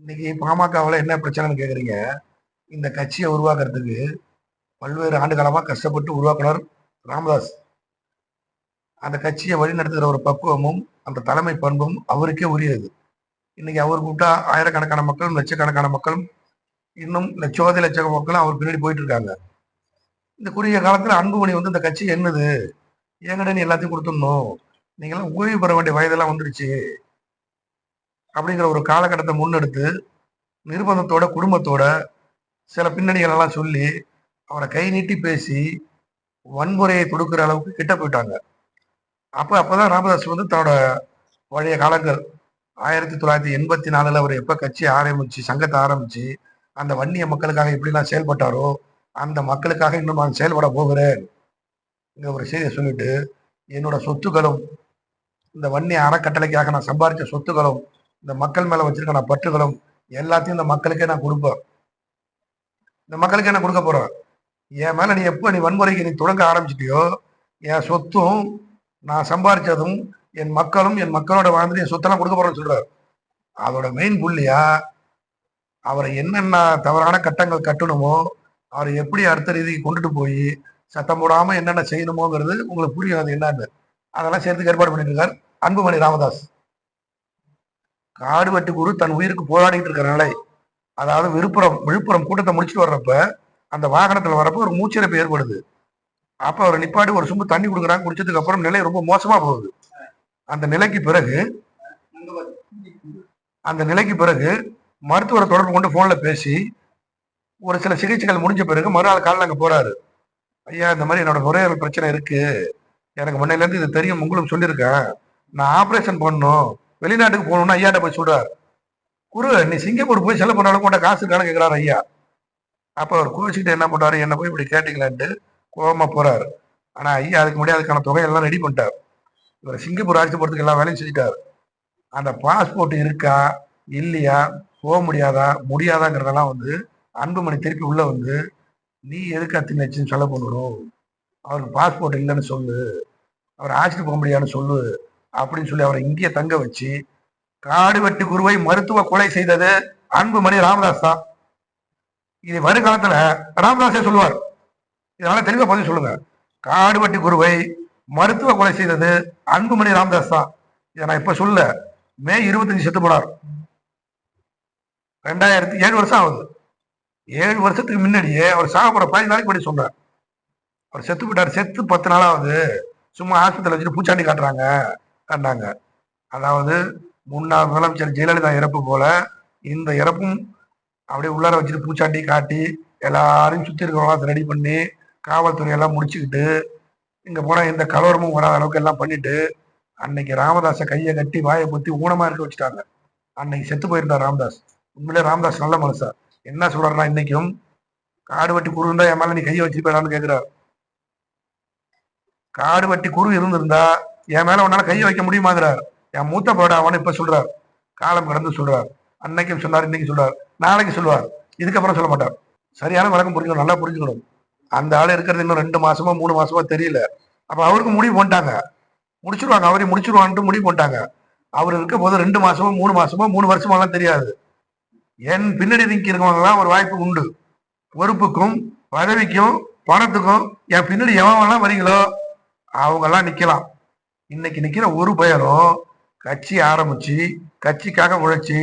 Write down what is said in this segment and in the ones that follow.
இன்னைக்கு பாமகவில் என்ன பிரச்சனைன்னு கேட்குறீங்க இந்த கட்சியை உருவாக்குறதுக்கு பல்வேறு ஆண்டு காலமாக கஷ்டப்பட்டு உருவாக்குனர் ராமதாஸ். அந்த கட்சியை வழிநடத்துகிற ஒரு பக்குவமும் அந்த தலைமை பண்பும் அவருக்கே உரியது. இன்னைக்கு அவர் கூப்பிட்டா ஆயிரக்கணக்கான மக்களும் லட்சக்கணக்கான மக்களும் இன்னும் லட்சோதி லட்ச மக்களும் அவர் பின்னாடி போயிட்டு இருக்காங்க. இந்த குறுகிய காலத்தில் அன்புமணி வந்து இந்த கட்சி என்னது? என்கிட்ட எல்லாத்தையும் கொடுத்துடணும். நீங்களாம் ஓய்வு பெற வேண்டிய வயதெல்லாம் வந்துடுச்சு அப்படிங்கிற ஒரு காலகட்டத்தை முன்னெடுத்து நிர்பந்தத்தோட குடும்பத்தோட சில பின்னணிகள் எல்லாம் சொல்லி அவரை கை நீட்டி பேசி வன்முறையை கொடுக்குற அளவுக்கு கிட்ட போயிட்டாங்க. அப்போ அப்போதான் ராமதாஸ் வந்து தன்னோட பழைய காலங்கள் ஆயிரத்தி தொள்ளாயிரத்தி எண்பத்தி நாலுல அவர் எப்போ கட்சி ஆரம்பிச்சு சங்கத்தை ஆரம்பிச்சு அந்த வன்னிய மக்களுக்காக எப்படிலாம் செயல்பட்டாரோ அந்த மக்களுக்காக இன்னும் நான் செயல்பட போகிறேன் ஒரு செய்தியை சொல்லிட்டு என்னோட சொத்துக்களும் இந்த வன்னிய அறக்கட்டளைக்காக நான் சம்பாதிச்ச சொத்துக்களும் இந்த மக்கள் மேல வச்சிருக்க நான் பற்றுகளும் எல்லாத்தையும் இந்த மக்களுக்கே நான் கொடுப்பேன் இந்த மக்களுக்கே நான் கொடுக்க போறேன். என் மேல நீ எப்போ நீ வன்முறைக்கு நீ தொடங்க ஆரம்பிச்சிட்டியோ என் சொத்தும் நான் சம்பாதிச்சதும் என் மக்களும் என் மக்களோட வாழ்ந்து என் சொத்தெல்லாம் கொடுக்க போறேன்னு சொல்றாரு. அதோட மெயின் புள்ளியா அவரை என்னென்ன தவறான கட்டங்கள் கட்டணுமோ அவரை எப்படி அடுத்த ரீதிக்கு கொண்டுட்டு போய் சத்தம் போடாம என்னென்ன செய்யணுமோங்கிறது உங்களுக்கு புரியும் அது என்னன்னு. அதெல்லாம் சேர்த்துக்கு ஏற்பாடு பண்ணிட்டு இருக்கார் அன்புமணி ராமதாஸ். காடு வெட்டு குரு தன் உயிருக்கு போராடிட்டு இருக்கிற நிலை அதாவது விழுப்புரம் விழுப்புரம் கூட்டத்தை முடிச்சுட்டு வர்றப்ப அந்த வாகனத்தில் வரப்ப ஒரு மூச்சிறப்பு ஏற்படுது. அப்போ அவர் நிப்பாட்டி ஒரு சும்பு தண்ணி கொடுக்குறாங்க குடிச்சதுக்கு அப்புறம் நிலை ரொம்ப மோசமாக போகுது. அந்த நிலைக்கு பிறகு அந்த நிலைக்கு பிறகு மருத்துவரை தொடர்பு கொண்டு ஃபோனில் பேசி ஒரு சில சிகிச்சைகள் முடிஞ்ச பிறகு மறுநாள் காலையில் அங்கே போகிறாரு ஐயா இந்த மாதிரி என்னோட நுரையீரல் பிரச்சனை இருக்குது எனக்கு முன்னையிலேருந்து இது தெரியும் உங்களும் சொல்லியிருக்கேன். நான் ஆப்ரேஷன் பண்ணணும். வெளிநாட்டுக்கு போகணும்னு ஐயாட்ட போய் சொல்றாரு. குரு நீ சிங்கப்பூர் போய் செலவு பண்ணாலும் அளவுக்கு காசு இருக்கான்னு கேட்குறாரு ஐயா. அப்போ அவர் கோச்சிக்கிட்டு என்ன பண்ணுறாரு என்ன போய் இப்படி கேட்டீங்களான்ட்டு கோபமாக போகிறாரு ஆனால் ஐயா அதுக்கு முன்னாடி அதுக்கான தொகையெல்லாம் ரெடி பண்ணிட்டார். இவர் சிங்கப்பூர் அழைச்சு போகிறதுக்கு எல்லாம் வேலையும் செஞ்சுட்டாரு. அந்த பாஸ்போர்ட் இருக்கா? இல்லையா? போக முடியாதா? முடியாதாங்கிறதெல்லாம் வந்து அன்புமணி திருப்பி உள்ளே வந்து நீ எதுக்கு அத்தின் வச்சுன்னு சொல்ல பண்ணணும்? அவருக்கு பாஸ்போர்ட் இல்லைன்னு சொல்லு. அவர் ஆட்சிட்டு போக முடியாதுன்னு சொல்லு. அப்படின்னு சொல்லி அவரை இங்கேயே தங்க வச்சு காடுவட்டி குருவை மருத்துவ கொலை செய்தது அன்புமணி ராமதாஸ் தான். இது வருங்காலத்துல ராமதாஸே சொல்லுவார். இதனால தெளிவா பதிவு சொல்லுங்க. காடு வெட்டி குருவை மருத்துவ கொலை செய்தது அன்புமணி ராமதாஸ் தான். இதை நான் இப்ப சொல்ல மே இருபத்தஞ்சு செத்து போனார். ரெண்டாயிரத்தி ஏழு வருஷம் ஆகுது. ஏழு வருஷத்துக்கு முன்னாடியே அவர் சாக பதினஞ்சு நாளைக்கு முன்னாடி சொல்றார் அவர் செத்து போயிட்டார். செத்து பத்து நாளாவது. ஆகுது சும்மா ஆஸ்பத்திரியில் வச்சுட்டு பூச்சாண்டி காட்டுறாங்க. கண்டாங்க. அதாவது முன்னாள் முதலமைச்சர் ஜெயலலிதா இறப்பு போல இந்த இறப்பும் அப்படியே உள்ளார வச்சுட்டு பூச்சாட்டி காட்டி எல்லாரையும் சுத்தி இருக்கிறவங்களாம் ரெடி பண்ணி காவல்துறை எல்லாம் முடிச்சுக்கிட்டு இங்க போனா எந்த கலவரமும் வராத அளவுக்கு எல்லாம் பண்ணிட்டு அன்னைக்கு ராமதாஸை கையை கட்டி வாயை பொத்தி ஊனமா இருக்க வச்சுட்டாங்க. அன்னைக்கு செத்து போயிருந்தார் ராமதாஸ். உண்மையிலே ராமதாஸ் நல்ல மனுஷா. என்ன சொல்றாருன்னா இன்னைக்கும் காடு வட்டி குரு இருந்தா என் மேல நீ கையை வச்சிருப்பேடான்னு கேக்குறாரு. காடு வட்டி குரு இருந்திருந்தா என் மேல உன்னால கையை வைக்க முடியுமாங்கிறார். என் மூத்த போட இப்ப சொல்றார். காலம் கடந்து சொல்றார். அன்னைக்கும் சொன்னார் இன்னைக்கு சொல்றார். நாளைக்கு சொல்லுவார். இதுக்கப்புறம் சொல்ல மாட்டார். சரியான வழக்கம் புரிஞ்சுக்கணும் நல்லா புரிஞ்சுக்கணும். அந்த ஆள் இருக்கிறது இன்னும் ரெண்டு மாசமா மூணு மாசமா தெரியல. அப்ப அவருக்கு முடிவு பண்ணிட்டாங்க. முடிச்சிருவாங்க. அவரையும் முடிச்சிருவான்ட்டு முடிவு பண்ணிட்டாங்க. அவர் இருக்க போது ரெண்டு மாசமோ மூணு மாசமோ மூணு வருஷமாலாம் தெரியாது. என் பின்னாடி நிற்கிறவங்கலாம் ஒரு வாய்ப்பு உண்டு. பொறுப்புக்கும் பதவிக்கும் பணத்துக்கும் என் பின்னாடி எவன்லாம் வரீங்களோ அவங்கெல்லாம் நிக்கலாம். இன்னைக்கு நிக்கிற ஒரு பெயரும் கட்சி ஆரம்பிச்சு கட்சிக்காக உழைச்சி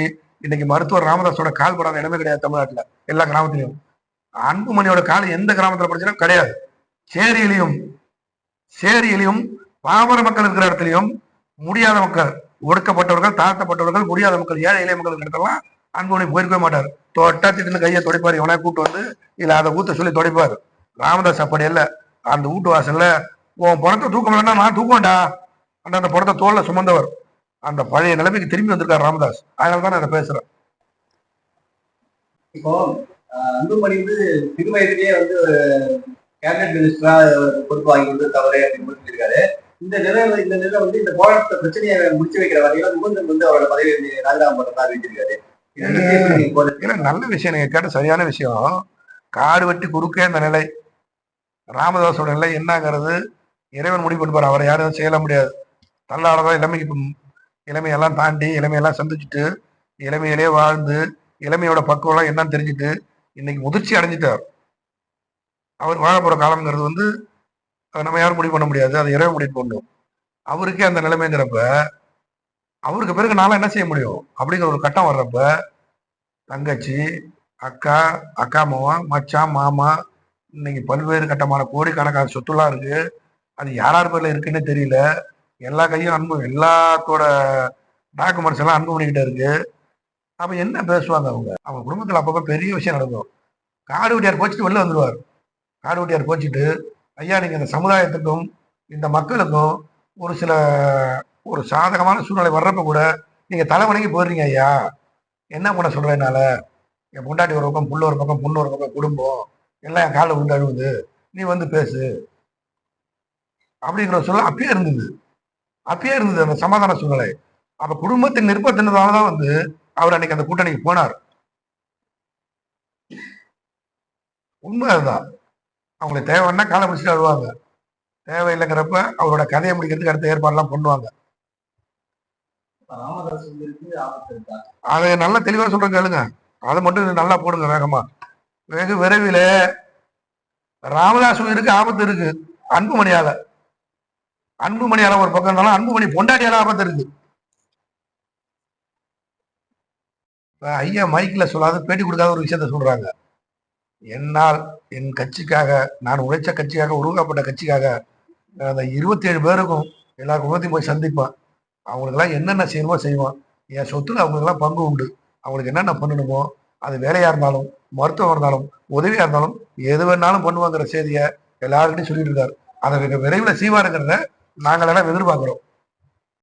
இன்னைக்கு மருத்துவர் ராமதாஸோட கால் படாத இடமே கிடையாது தமிழ்நாட்டுல எல்லா கிராமத்திலையும். அன்புமணியோட கால் எந்த கிராமத்துல படிச்சாலும் கிடையாது. சேரியிலையும் சேரியிலையும் பாமர மக்கள் இருக்கிற இடத்துலையும் முடியாத மக்கள் ஒடுக்கப்பட்டவர்கள் தாழ்த்தப்பட்டவர்கள் முடியாத மக்கள் ஏழை இளைய மக்கள் இடத்தெல்லாம் அன்புமணி போயிருக்கவே மாட்டார். தொட்டா திட்டுன்னு கையை துடைப்பார் இவனா கூட்டு வந்து இல்ல அதை ஊத்த சொல்லி துடைப்பார். ராமதாஸ் அப்படி இல்ல. அந்த வீட்டு வாசல்ல உன் பணத்தை தூக்க முடியலன்னா நான் தூக்கம்டா அந்த அந்த பணத்தை தோல்ல சுமந்தவர். அந்த பழைய நிலைமைக்கு திரும்பி வந்திருக்கார் ராமதாஸ். அதனால தான் நான் பேசுறேன். இப்போ அன்புமணி வந்து சிறு வயதிலேயே வந்து கேபினட் மினிஸ்டரா பொறுப்பு வாங்கி வந்து தவறு அப்படின்னு சொல்லியிருக்காரு. இந்த நிலையில இந்த நிலை வந்து இந்த போராட்ட பிரச்சனையை முடிச்சு வைக்கிற வரையில முகுந்தன் வந்து அவரோட பதவி ராஜினாமா பண்றதா அறிவிச்சிருக்காரு நல்ல விஷயம் நீங்க கேட்ட சரியான விஷயம். காடு வெட்டி குறுக்கே அந்த நிலை. ராமதாஸோட நிலை என்னங்கிறது இறைவன் முடிவு பண்ணுவார். அவரை யாரும் செய்யல முடியாது. தள்ளாடதான் இளமைக்கு இளமையெல்லாம் தாண்டி இளமையெல்லாம் சந்திச்சுட்டு இளமையிலே வாழ்ந்து இளமையோட பக்குவம்லாம் என்னன்னு தெரிஞ்சுட்டு இன்னைக்கு முதிர்ச்சி அடைஞ்சிட்டார். அவர் வாழ போற காலம்ங்கிறது வந்து அதை நம்ம யாரும் முடிவு பண்ண முடியாது. அதை இறைவன் முடிவு பண்ணும் அவருக்கே அந்த நிலைமைங்கிறப்ப அவருக்கு பிறகு நாளாக என்ன செய்ய முடியும்? அப்படிங்கிற ஒரு கட்டம் வர்றப்ப தங்கச்சி அக்கா அக்கா மாமா மச்சான் மாமா இன்னைக்கு பல்வேறு கட்டமான கோடிக்கணக்கான சொத்துலாம் இருக்கு. அது யார் யார் பேர்ல இருக்குன்னே தெரியல. எல்லா கையும் அன்பு எல்லாத்தோட டாக்குமெண்ட்ஸ் எல்லாம் அன்பு பண்ணிக்கிட்டே இருக்கு. அப்போ என்ன பேசுவாங்க அவங்க? அவங்க குடும்பத்தில் அப்பப்போ பெரிய விஷயம் நடக்கும். காடு வெட்டியார் போச்சுட்டு வெளில வந்துடுவார் காடு வெட்டியார் போச்சுட்டு ஐயா நீங்கள் இந்த சமுதாயத்துக்கும் இந்த மக்களுக்கும் ஒரு சில ஒரு சாதகமான சூழ்நிலை வர்றப்ப கூட நீங்கள் தலை போயிடுறீங்க ஐயா. என்ன பண்ண சொல்றேன் என்னால்? என் பொண்டாட்டி ஒரு பக்கம் புள்ள ஒரு பக்கம் பொண்ணு ஒரு பக்கம் குடும்பம் எல்லாம் என் காலில் விழுந்து அழுவுது. நீ வந்து பேசு. அப்படிங்கிற சொல்ல அப்பயே இருந்தது. அப்பயே இருந்தது அந்த சமாதான சூழ்நிலை. அப்ப குடும்பத்தின் நிர்பந்தத்தினால தான் வந்து அவர் அன்னைக்கு அந்த கூட்டணிக்கு போனார். உண்மை அதுதான். அவங்களுக்கு தேவைன்னா காலை முடிச்சுட்டு வருவாங்க. தேவையில்லைங்கிறப்ப அவரோட கதையை முடிக்கிறதுக்கு அடுத்த ஏற்பாடுலாம் பண்ணுவாங்க. ஆபத்து அதை நல்லா தெளிவா சொல்றேன் கேளுங்க. அதை மட்டும் நல்லா போடுங்க வேகமா. வெகு விரைவில் ராமதாஸ் உயிருக்கு ஆபத்து இருக்கு. அன்புமணியால. அன்புமணியால ஒரு பக்கம் இருந்தாலும் அன்புமணி பொண்டாட்டியால ஆபத்து இருக்கு ஐயா மைக்கில் சொல்லாத பேட்டி கொடுக்காத ஒரு விஷயத்த சொல்றாங்க. என்னால் என் கட்சிக்காக நான் உழைச்ச கட்சிக்காக உருவாக்கப்பட்ட கட்சிக்காக அந்த இருபத்தி ஏழு பேருக்கும் எல்லா குடும்பத்தையும் போய் சந்திப்பேன். அவங்களுக்கெல்லாம் என்னென்ன செய்யணுமோ செய்வான். என் சொத்துல அவங்களுக்கெல்லாம் பங்கு உண்டு. அவங்களுக்கு என்னென்ன பண்ணணுமோ அது வேலையா இருந்தாலும் மருத்துவம் இருந்தாலும் உதவியா இருந்தாலும் எது வேணாலும் பண்ணுவாங்கிற செய்தியை எல்லாருக்கிட்டையும் சொல்லிட்டு இருக்காரு. அதை விரைவில் செய்வாருங்கிறத நாங்கள் எல்லாம் எதிர்பார்க்கிறோம்.